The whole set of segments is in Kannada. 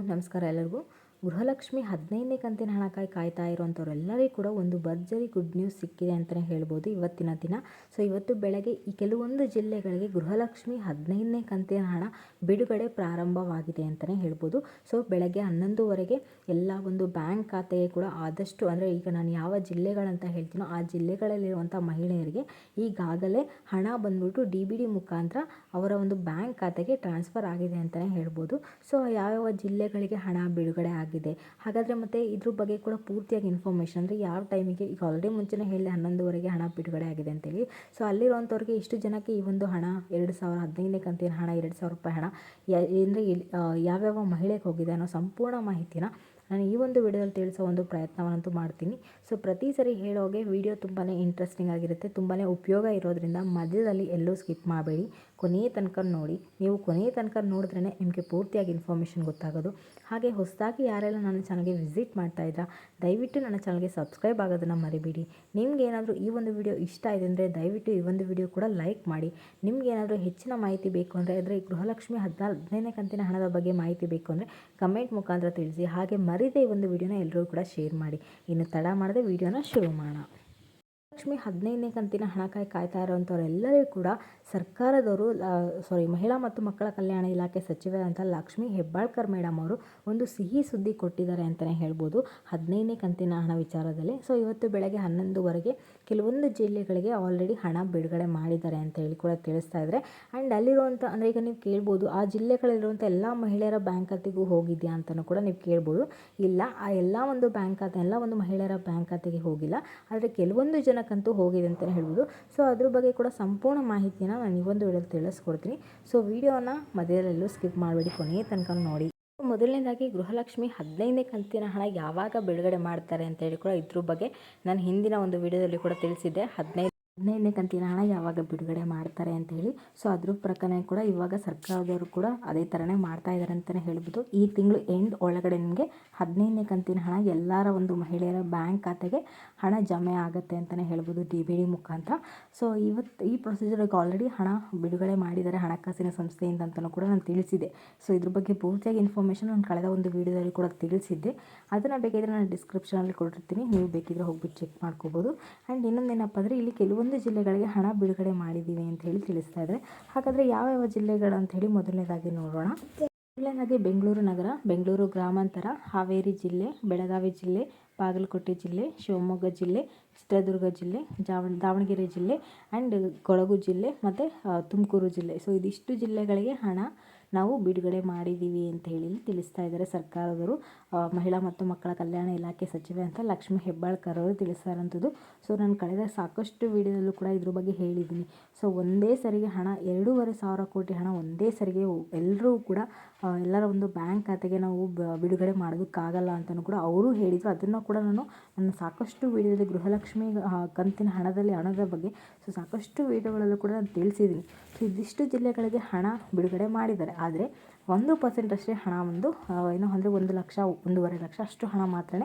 ನಮಸ್ಕಾರ ಎಲ್ಲರಿಗೂ. ಗೃಹಲಕ್ಷ್ಮಿ ಹದಿನೈದನೇ ಕಂತಿನ ಹಣಕ್ಕಾಗಿ ಕಾಯ್ತಾ ಇರೋಂಥವ್ರೆಲ್ಲರಿಗೂ ಕೂಡ ಒಂದು ಭರ್ಜರಿ ಗುಡ್ ನ್ಯೂಸ್ ಸಿಕ್ಕಿದೆ ಅಂತಲೇ ಹೇಳ್ಬೋದು ಇವತ್ತಿನ ದಿನ. ಸೊ ಇವತ್ತು ಬೆಳಗ್ಗೆ ಈ ಕೆಲವೊಂದು ಜಿಲ್ಲೆಗಳಿಗೆ ಗೃಹಲಕ್ಷ್ಮಿ ಹದಿನೈದನೇ ಕಂತಿನ ಹಣ ಬಿಡುಗಡೆ ಪ್ರಾರಂಭವಾಗಿದೆ ಅಂತಲೇ ಹೇಳ್ಬೋದು. ಸೊ ಬೆಳಗ್ಗೆ ಹನ್ನೊಂದುವರೆಗೆ ಎಲ್ಲ ಒಂದು ಬ್ಯಾಂಕ್ ಖಾತೆಗೆ ಕೂಡ ಆದಷ್ಟು, ಅಂದರೆ ಈಗ ನಾನು ಯಾವ ಜಿಲ್ಲೆಗಳಂತ ಹೇಳ್ತೀನೋ ಆ ಜಿಲ್ಲೆಗಳಲ್ಲಿರುವಂಥ ಮಹಿಳೆಯರಿಗೆ ಈಗಾಗಲೇ ಹಣ ಬಂದ್ಬಿಟ್ಟು ಡಿ ಬಿ ಡಿ ಮುಖಾಂತರ ಅವರ ಒಂದು ಬ್ಯಾಂಕ್ ಖಾತೆಗೆ ಟ್ರಾನ್ಸ್ಫರ್ ಆಗಿದೆ ಅಂತಲೇ ಹೇಳ್ಬೋದು. ಸೊ ಯಾವ್ಯಾವ ಜಿಲ್ಲೆಗಳಿಗೆ ಹಣ ಬಿಡುಗಡೆ ಆಗಿದೆ ಹಾಗಾದರೆ ಮತ್ತೆ ಇದ್ರ ಬಗ್ಗೆ ಕೂಡ ಪೂರ್ತಿಯಾಗಿ ಇನ್ಫಾರ್ಮೇಷನ್ ಅಂದರೆ ಯಾವ ಟೈಮಿಗೆ ಈಗ ಆಲ್ರೆಡಿ ಮುಂಚೆನೇ ಹೇಳಿ ಹನ್ನೊಂದುವರೆಗೆ ಹಣ ಬಿಡುಗಡೆ ಆಗಿದೆ ಅಂತೇಳಿ. ಸೊ ಅಲ್ಲಿರುವಂಥವ್ರಿಗೆ ಇಷ್ಟು ಜನಕ್ಕೆ ಈ ಒಂದು ಹಣ, ಎರಡು ಸಾವಿರ ಹದಿನೈದನೇ ಕಂತಿನ ಹಣ, ಎರಡು ಸಾವಿರ ರೂಪಾಯಿ ಹಣ ಅಂದರೆ ಯಾವ್ಯಾವ ಮಹಿಳೆಗೆ ಹೋಗಿದೆ ಅನ್ನೋ ಸಂಪೂರ್ಣ ಮಾಹಿತಿನ ನಾನು ಈ ಒಂದು ವಿಡಿಯೋದಲ್ಲಿ ತಿಳಿಸೋ ಒಂದು ಪ್ರಯತ್ನವನ್ನಂತೂ ಮಾಡ್ತೀನಿ. ಸೊ ಪ್ರತಿ ಸರಿ ಹೇಳೋಗೆ ವಿಡಿಯೋ ತುಂಬಾ ಇಂಟ್ರೆಸ್ಟಿಂಗ್ ಆಗಿರುತ್ತೆ ತುಂಬಾ ಉಪಯೋಗ ಇರೋದ್ರಿಂದ ಮಧ್ಯದಲ್ಲಿ ಎಲ್ಲೂ ಸ್ಕಿಪ್ ಮಾಡಬೇಡಿ. ಕೊನೆಯ ತನಕ ನೋಡಿ, ನೀವು ಕೊನೆಯ ತನಕ ನೋಡಿದ್ರೇ ನಿಮಗೆ ಪೂರ್ತಿಯಾಗಿ ಇನ್ಫಾರ್ಮೇಷನ್ ಗೊತ್ತಾಗೋದು. ಹಾಗೆ ಹೊಸದಾಗಿ ಯಾರೆಲ್ಲ ನನ್ನ ಚಾನಲ್ಗೆ ವಿಸಿಟ್ ಮಾಡ್ತಾ ಇದ್ರಾ, ದಯವಿಟ್ಟು ನನ್ನ ಚಾನಲ್ಗೆ ಸಬ್ಸ್ಕ್ರೈಬ್ ಆಗೋದನ್ನು ಮರಿಬೇಡಿ. ನಿಮ್ಗೆ ಏನಾದರೂ ಈ ಒಂದು ವಿಡಿಯೋ ಇಷ್ಟ ಇದೆ ಅಂದರೆ ದಯವಿಟ್ಟು ಈ ಒಂದು ವಿಡಿಯೋ ಕೂಡ ಲೈಕ್ ಮಾಡಿ. ನಿಮಗೇನಾದರೂ ಹೆಚ್ಚಿನ ಮಾಹಿತಿ ಬೇಕು ಅಂದರೆ ಅದರ ಗೃಹಲಕ್ಷ್ಮಿ ಹದಿನಾಲ್ಕು ಹದಿನೈದನೇ ಕಂತಿನ ಹಣದ ಬಗ್ಗೆ ಮಾಹಿತಿ ಬೇಕು ಅಂದರೆ ಕಮೆಂಟ್ ಮುಖಾಂತರ ತಿಳಿಸಿ. ಹಾಗೆ ಮರಿದೇ ಈ ಒಂದು ವಿಡಿಯೋನ ಎಲ್ಲರೂ ಕೂಡ ಶೇರ್ ಮಾಡಿ. ಇನ್ನು ತಡ ಮಾಡದೆ ವಿಡಿಯೋನ ಶುರು ಮಾಡೋಣ. ಲಕ್ಷ್ಮಿ ಹದಿನೈದನೇ ಕಂತಿನ ಹಣಕ್ಕಾಗಿ ಕಾಯ್ತಾ ಇರುವಂಥವರೆಲ್ಲರೂ ಕೂಡ ಸರ್ಕಾರದವರು ಸಾರಿ ಮಹಿಳಾ ಮತ್ತು ಮಕ್ಕಳ ಕಲ್ಯಾಣ ಇಲಾಖೆ ಸಚಿವರಾದಂಥ ಲಕ್ಷ್ಮಿ ಹೆಬ್ಬಾಳ್ಕರ್ ಮೇಡಮ್ ಅವರು ಒಂದು ಸಿಹಿ ಸುದ್ದಿ ಕೊಟ್ಟಿದ್ದಾರೆ ಅಂತಲೇ ಹೇಳ್ಬೋದು ಹದಿನೈದನೇ ಕಂತಿನ ಹಣ ವಿಚಾರದಲ್ಲಿ. ಸೊ ಇವತ್ತು ಬೆಳಗ್ಗೆ ಹನ್ನೊಂದುವರೆಗೆ ಕೆಲವೊಂದು ಜಿಲ್ಲೆಗಳಿಗೆ ಆಲ್ರೆಡಿ ಹಣ ಬಿಡುಗಡೆ ಮಾಡಿದ್ದಾರೆ ಅಂತ ಹೇಳಿ ಕೂಡ ತಿಳಿಸ್ತಾ ಇದ್ದಾರೆ. ಆ್ಯಂಡ್ ಅಲ್ಲಿರುವಂಥ, ಅಂದರೆ ಈಗ ನೀವು ಕೇಳ್ಬೋದು, ಆ ಜಿಲ್ಲೆಗಳಲ್ಲಿರುವಂಥ ಎಲ್ಲ ಮಹಿಳೆಯರ ಬ್ಯಾಂಕ್ ಖಾತೆಗೂ ಹೋಗಿದೆಯಾ ಅಂತಲೂ ಕೂಡ ನೀವು ಕೇಳ್ಬೋದು. ಇಲ್ಲ, ಆ ಎಲ್ಲ ಒಂದು ಬ್ಯಾಂಕ್ ಖಾತೆ, ಎಲ್ಲ ಒಂದು ಮಹಿಳೆಯರ ಬ್ಯಾಂಕ್ ಖಾತೆಗೆ ಹೋಗಿಲ್ಲ. ಆದರೆ ಕೆಲವೊಂದು ಜನಕ್ಕಂತೂ ಹೋಗಿದೆ ಅಂತಲೇ ಹೇಳ್ಬೋದು. ಸೊ ಅದ್ರ ಬಗ್ಗೆ ಕೂಡ ಸಂಪೂರ್ಣ ಮಾಹಿತಿನ ನಾನು ಈ ಒಂದು ವಿಡಿಯೋದಲ್ಲಿ ತಿಳಿಸ್ಕೊಡ್ತೀನಿ. ಸೊ ವಿಡಿಯೋನ ಮಧ್ಯದಲ್ಲೂ ಸ್ಕಿಪ್ ಮಾಡಬೇಡಿ, ಕೊನೆಯ ತನಕ ನೋಡಿ. ಮೊದಲನೇದಾಗಿ ಗೃಹಲಕ್ಷ್ಮಿ ಹದಿನೈದನೇ ಕಂತಿನ ಹಣ ಯಾವಾಗ ಬಿಡುಗಡೆ ಮಾಡ್ತಾರೆ ಅಂತ ಹೇಳಿ ಕೂಡ ಇದ್ರ ಬಗ್ಗೆ ನಾನು ಹಿಂದಿನ ಒಂದು ವಿಡಿಯೋದಲ್ಲಿ ಕೂಡ ತಿಳಿಸಿದ್ದೆ. ಹದಿನೈದು ಹದಿನೈದನೇ ಕಂತಿನ ಹಣ ಯಾವಾಗ ಬಿಡುಗಡೆ ಮಾಡ್ತಾರೆ ಅಂತ ಹೇಳಿ ಸೊ ಅದ್ರ ಪ್ರಕಾರ ಕೂಡ ಇವಾಗ ಸರ್ಕಾರದವರು ಕೂಡ ಅದೇ ಥರನೇ ಮಾಡ್ತಾ ಇದ್ದಾರೆ ಅಂತಲೇ ಹೇಳ್ಬೋದು. ಈ ತಿಂಗಳು ಎಂಡ್ ಒಳಗಡೆ ನಿಮಗೆ ಹದಿನೈದನೇ ಕಂತಿನ ಹಣ ಎಲ್ಲರ ಒಂದು ಮಹಿಳೆಯರ ಬ್ಯಾಂಕ್ ಖಾತೆಗೆ ಹಣ ಜಮೆ ಆಗುತ್ತೆ ಅಂತಲೇ ಹೇಳ್ಬೋದು ಡಿ ಬಿ ಡಿ ಮುಖಾಂತರ. ಸೊ ಇವತ್ತು ಈ ಪ್ರೊಸೀಜರ್ಗೆ ಆಲ್ರೆಡಿ ಹಣ ಬಿಡುಗಡೆ ಮಾಡಿದ್ದಾರೆ ಹಣಕಾಸಿನ ಸಂಸ್ಥೆಯಿಂದ ಅಂತಲೂ ಕೂಡ ನಾನು ತಿಳಿಸಿದೆ. ಸೊ ಇದ್ರ ಬಗ್ಗೆ ಪೂರ್ತಿಯಾಗಿ ಇನ್ಫಾರ್ಮೇಷನ್ ನಾನು ಕಳೆದ ಒಂದು ವಿಡಿಯೋದಲ್ಲಿ ಕೂಡ ತಿಳಿಸಿದ್ದೆ. ಅದನ್ನು ಬೇಕಿದ್ರೆ ನಾನು ಡಿಸ್ಕ್ರಿಪ್ಷನಲ್ಲಿ ಕೊಟ್ಟಿರ್ತೀನಿ. ನೀವು ಬೇಕಿದ್ರೆ ಹೋಗ್ಬಿಟ್ಟು ಚೆಕ್ ಮಾಡ್ಕೋಬೋದು. ಆ್ಯಂಡ್ ಇನ್ನೊಂದೇನಪ್ಪ ಅಂದರೆ ಇಲ್ಲಿ ಕೆಲವು ಜಿಲ್ಲೆಗಳಿಗೆ ಹಣ ಬಿಡುಗಡೆ ಮಾಡಿದ್ದೀವಿ ಅಂತ ಹೇಳಿ ತಿಳಿಸ್ತಾ ಇದ್ದಾರೆ. ಹಾಗಾದರೆ ಯಾವ ಜಿಲ್ಲೆಗಳು ಅಂತ ಹೇಳಿ ಮೊದಲನೇದಾಗಿ ನೋಡೋಣ. ಮೊದಲನೇದಾಗಿ ಬೆಂಗಳೂರು ನಗರ, ಬೆಂಗಳೂರು ಗ್ರಾಮಾಂತರ, ಹಾವೇರಿ ಜಿಲ್ಲೆ, ಬೆಳಗಾವಿ ಜಿಲ್ಲೆ, ಬಾಗಲಕೋಟೆ ಜಿಲ್ಲೆ, ಶಿವಮೊಗ್ಗ ಜಿಲ್ಲೆ, ಚಿತ್ರದುರ್ಗ ಜಿಲ್ಲೆ, ಜಾವ, ದಾವಣಗೆರೆ ಜಿಲ್ಲೆ ಆ್ಯಂಡ್ ಕೊಡಗು ಜಿಲ್ಲೆ ಮತ್ತು ತುಮಕೂರು ಜಿಲ್ಲೆ. ಸೊ ಇದಿಷ್ಟು ಜಿಲ್ಲೆಗಳಿಗೆ ಹಣ ನಾವು ಬಿಡುಗಡೆ ಮಾಡಿದ್ದೀವಿ ಅಂತ ಹೇಳಿ ತಿಳಿಸ್ತಾ ಇದ್ದಾರೆ ಸರ್ಕಾರದವರು. ಮಹಿಳಾ ಮತ್ತು ಮಕ್ಕಳ ಕಲ್ಯಾಣ ಇಲಾಖೆ ಸಚಿವೆ ಅಂತ ಲಕ್ಷ್ಮಿ ಹೆಬ್ಬಾಳ್ಕರ್ ಅವರು ತಿಳಿಸ್ತಾರಂಥದ್ದು ಸೊ ನಾನು ಕಳೆದ ಸಾಕಷ್ಟು ವಿಡಿಯೋದಲ್ಲೂ ಕೂಡ ಇದ್ರ ಬಗ್ಗೆ ಹೇಳಿದ್ದೀನಿ. ಸೊ ಒಂದೇ ಸರಿಗೆ ಹಣ, ಎರಡೂವರೆ ಸಾವಿರ ಕೋಟಿ ಹಣ ಒಂದೇ ಸರಿಗೆ ಎಲ್ಲರೂ ಕೂಡ ಎಲ್ಲರ ಒಂದು ಬ್ಯಾಂಕ್ ಖಾತೆಗೆ ನಾವು ಬಿಡುಗಡೆ ಮಾಡೋದಕ್ಕಾಗಲ್ಲ ಅಂತಲೂ ಕೂಡ ಅವರು ಹೇಳಿದರು. ಅದನ್ನು ಕೂಡ ನಾನು ನನ್ನ ಸಾಕಷ್ಟು ವಿಡಿಯೋದಲ್ಲಿ ಗೃಹಲಕ್ಷ್ಮಿ ಕಂತಿನ ಹಣದಲ್ಲಿ, ಹಣದ ಬಗ್ಗೆ ಸೊ, ಸಾಕಷ್ಟು ವಿಡಿಯೋಗಳಲ್ಲೂ ಕೂಡ ನಾನು ತಿಳಿಸಿದ್ದೀನಿ. ಸೊ ಇದಿಷ್ಟು ಜಿಲ್ಲೆಗಳಿಗೆ ಹಣ ಬಿಡುಗಡೆ ಮಾಡಿದ್ದಾರೆ. ಆದರೆ ಒಂದು ಪರ್ಸೆಂಟ್ ಅಷ್ಟೇ ಹಣ ಒಂದು ಏನು ಅಂದರೆ ಒಂದು ಲಕ್ಷ, ಒಂದೂವರೆ ಲಕ್ಷ ಅಷ್ಟು ಹಣ ಮಾತ್ರ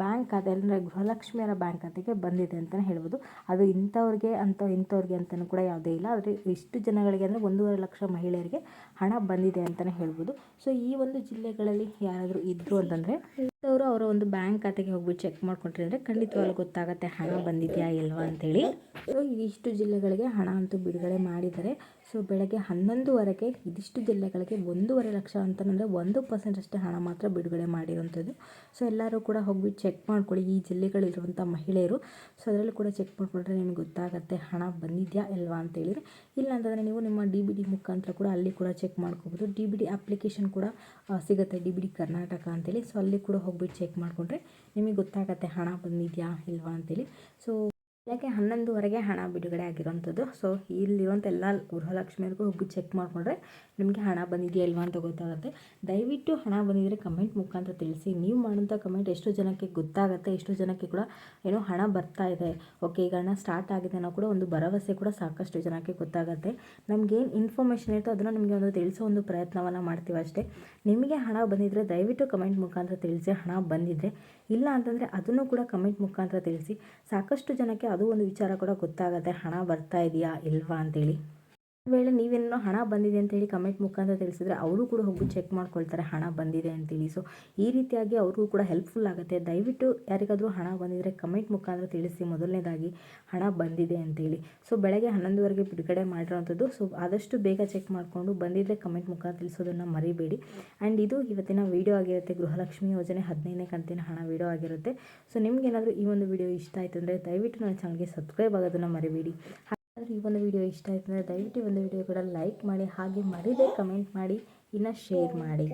ಬ್ಯಾಂಕ್ ಖಾತೆ, ಅಂದರೆ ಗೃಹಲಕ್ಷ್ಮಿಯರ ಬ್ಯಾಂಕ್ ಖಾತೆಗೆ ಬಂದಿದೆ ಅಂತಲೇ ಹೇಳ್ಬೋದು. ಅದು ಇಂಥವ್ರಿಗೆ ಅಂತ, ಇಂಥವ್ರಿಗೆ ಅಂತಲೂ ಕೂಡ ಯಾವುದೇ ಇಲ್ಲ. ಆದರೆ ಇಷ್ಟು ಜನಗಳಿಗೆ ಅಂದರೆ ಒಂದೂವರೆ ಲಕ್ಷ ಮಹಿಳೆಯರಿಗೆ ಹಣ ಬಂದಿದೆ ಅಂತಲೇ ಹೇಳ್ಬೋದು. ಸೊ ಈ ಒಂದು ಜಿಲ್ಲೆಗಳಲ್ಲಿ ಯಾರಾದರೂ ಇದ್ದರು ಅಂತಂದರೆ ಅವರು ಅವರ ಒಂದು ಬ್ಯಾಂಕ್ ಖಾತೆಗೆ ಹೋಗ್ಬಿಟ್ಟು ಚೆಕ್ ಮಾಡ್ಕೊಂಡ್ರೆ ಅಂದರೆ ಖಂಡಿತವಾಗ್ಲೂ ಗೊತ್ತಾಗುತ್ತೆ ಹಣ ಬಂದಿದೆಯಾ ಇಲ್ವಾ ಅಂತೇಳಿ. ಸೊ ಇಷ್ಟು ಜಿಲ್ಲೆಗಳಿಗೆ ಹಣ ಅಂತೂ ಬಿಡುಗಡೆ ಮಾಡಿದ್ದಾರೆ. ಸೊ ಬೆಳಗ್ಗೆ ಹನ್ನೊಂದುವರೆಗೆ ಇದಿಷ್ಟು ಜಿಲ್ಲೆಗಳಿಗೆ ಒಂದೂವರೆ ಲಕ್ಷ ಅಂತಂದರೆ ಒಂದು ಪರ್ಸೆಂಟ್ ಅಷ್ಟೇ ಹಣ ಮಾತ್ರ ಬಿಡುಗಡೆ ಮಾಡಿರೋಂಥದ್ದು ಸೊ ಎಲ್ಲರೂ ಕೂಡ ಹೋಗ್ಬಿಟ್ಟು ಚೆಕ್ ಮಾಡ್ಕೊಳ್ಳಿ ಈ ಜಿಲ್ಲೆಗಳಿರುವಂಥ ಮಹಿಳೆಯರು. ಸೊ ಅದರಲ್ಲೂ ಕೂಡ ಚೆಕ್ ಮಾಡಿಕೊಂಡ್ರೆ ನಿಮ್ಗೆ ಗೊತ್ತಾಗುತ್ತೆ ಹಣ ಬಂದಿದೆಯಾ ಇಲ್ವಾ ಅಂತೇಳಿದರೆ. ಇಲ್ಲ ಅಂತಂದರೆ ನೀವು ನಿಮ್ಮ ಡಿ ಬಿ ಡಿ ಮುಖಾಂತರ ಕೂಡ ಅಲ್ಲಿ ಕೂಡ ಚೆಕ್ ಮಾಡ್ಕೋಬೋದು. ಡಿ ಬಿ ಡಿ ಅಪ್ಲಿಕೇಶನ್ ಕೂಡ ಸಿಗುತ್ತೆ. ಡಿ ಬಿ ಡಿ ಕರ್ನಾಟಕ ಅಂತೇಳಿ. ಸೊ ಅಲ್ಲಿ ಕೂಡ ಹೋಗ್ಬಿಟ್ಟು ಚೆಕ್ ಮಾಡಿಕೊಂಡ್ರೆ ನಿಮಗೆ ಗೊತ್ತಾಗುತ್ತೆ ಹಣ ಬಂದಿದೆಯಾ ಇಲ್ವಾ ಅಂತೇಳಿ. ಸೊ ಬೆಳಗ್ಗೆ ಹನ್ನೊಂದುವರೆಗೆ ಹಣ ಬಿಡುಗಡೆ ಆಗಿರೋವಂಥದ್ದು? ಸೊ ಇಲ್ಲಿರುವಂಥ ಎಲ್ಲ ಗೃಹಲಕ್ಷ್ಮಿಯರಿಗೂ ಹೋಗಿ ಚೆಕ್ ಮಾಡಿಕೊಂಡ್ರೆ ನಿಮಗೆ ಹಣ ಬಂದಿದೆಯಾ ಇಲ್ವಾ ಅಂತ ಗೊತ್ತಾಗುತ್ತೆ. ದಯವಿಟ್ಟು ಹಣ ಬಂದಿದ್ದರೆ ಕಮೆಂಟ್ ಮುಖಾಂತರ ತಿಳಿಸಿ. ನೀವು ಮಾಡೋಂಥ ಕಮೆಂಟ್ ಎಷ್ಟು ಜನಕ್ಕೆ ಗೊತ್ತಾಗುತ್ತೆ, ಎಷ್ಟು ಜನಕ್ಕೆ ಕೂಡ ಏನೋ ಹಣ ಬರ್ತಾ ಇದೆ. ಓಕೆ ಈಗ ಹಣ ಸ್ಟಾರ್ಟ್ ಆಗಿದೆ ಅನ್ನೋ ಕೂಡ ಒಂದು ಭರವಸೆ ಕೂಡ ಸಾಕಷ್ಟು ಜನಕ್ಕೆ ಗೊತ್ತಾಗುತ್ತೆ. ನಮಗೇನು ಇನ್ಫಾರ್ಮೇಷನ್ ಇರ್ತೋ ಅದನ್ನು ನಿಮಗೆ ಒಂದು ತಿಳಿಸೋ ಒಂದು ಪ್ರಯತ್ನವನ್ನು ಮಾಡ್ತೀವಿ ಅಷ್ಟೇ. ನಿಮಗೆ ಹಣ ಬಂದಿದ್ದರೆ ದಯವಿಟ್ಟು ಕಮೆಂಟ್ ಮುಖಾಂತರ ತಿಳಿಸಿ. ಹಣ ಬಂದಿದ್ದರೆ ಇಲ್ಲ ಅಂತಂದರೆ ಅದನ್ನು ಕೂಡ ಕಮೆಂಟ್ ಮುಖಾಂತರ ತಿಳಿಸಿ. ಸಾಕಷ್ಟು ಜನಕ್ಕೆ ಅದು ಒಂದು ವಿಚಾರ ಕೂಡ ಗೊತ್ತಾಗುತ್ತೆ. ಹಣ ಬರ್ತಾ ಇದೆಯಾ ಇಲ್ವಾ ಅಂತೇಳಿ. ವೇಳೆ ನೀವೇನೋ ಹಣ ಬಂದಿದೆ ಅಂತೇಳಿ ಕಮೆಂಟ್ ಮುಖಾಂತರ ತಿಳಿಸಿದ್ರೆ ಅವರು ಕೂಡ ಹೋಗಿ ಚೆಕ್ ಮಾಡ್ಕೊಳ್ತಾರೆ ಹಣ ಬಂದಿದೆ ಅಂತೇಳಿ. ಸೊ ಈ ರೀತಿಯಾಗಿ ಅವ್ರಿಗೂ ಕೂಡ ಹೆಲ್ಪ್ಫುಲ್ ಆಗುತ್ತೆ. ದಯವಿಟ್ಟು ಯಾರಿಗಾದರೂ ಹಣ ಬಂದಿದ್ದರೆ ಕಮೆಂಟ್ ಮುಖಾಂತರ ತಿಳಿಸಿ ಮೊದಲನೇದಾಗಿ ಹಣ ಬಂದಿದೆ ಅಂತೇಳಿ. ಸೊ ಬೆಳಗ್ಗೆ ಹನ್ನೊಂದುವರೆಗೆ ಬಿಡುಗಡೆ ಮಾಡಿರೋವಂಥದ್ದು ಸೊ ಆದಷ್ಟು ಬೇಗ ಚೆಕ್ ಮಾಡಿಕೊಂಡು ಬಂದಿದ್ದರೆ ಕಮೆಂಟ್ ಮುಖಾಂತರ ತಿಳಿಸೋದನ್ನು ಮರಿಬೇಡಿ. ಆ್ಯಂಡ್ ಇದು ಇವತ್ತಿನ ವೀಡಿಯೋ ಆಗಿರುತ್ತೆ. ಗೃಹಲಕ್ಷ್ಮಿ ಯೋಜನೆ ಹದಿನೈದನೇ ಕಂತಿನ ಹಣ ವೀಡಿಯೋ ಆಗಿರುತ್ತೆ. ಸೊ ನಿಮಗೇನಾದರೂ ಈ ಒಂದು ವಿಡಿಯೋ ಇಷ್ಟ ಆಯಿತು ಅಂದರೆ ದಯವಿಟ್ಟು ನನ್ನ ಚಾನಲ್ಗೆ ಸಬ್ಸ್ಕ್ರೈಬ್ ಆಗೋದನ್ನು ಮರಿಬೇಡಿ. ಹಾಗಾದರೆ ಈ ಒಂದು ವಿಡಿಯೋ ಇಷ್ಟ ಆಯಿತು ಅಂದರೆ ದಯವಿಟ್ಟು ಒಂದು ವಿಡಿಯೋ ಕೂಡ ಲೈಕ್ ಮಾಡಿ, ಹಾಗೆ ಮಾಡಿದೆ ಕಮೆಂಟ್ ಮಾಡಿ, ಇನ್ನು ಶೇರ್ ಮಾಡಿ.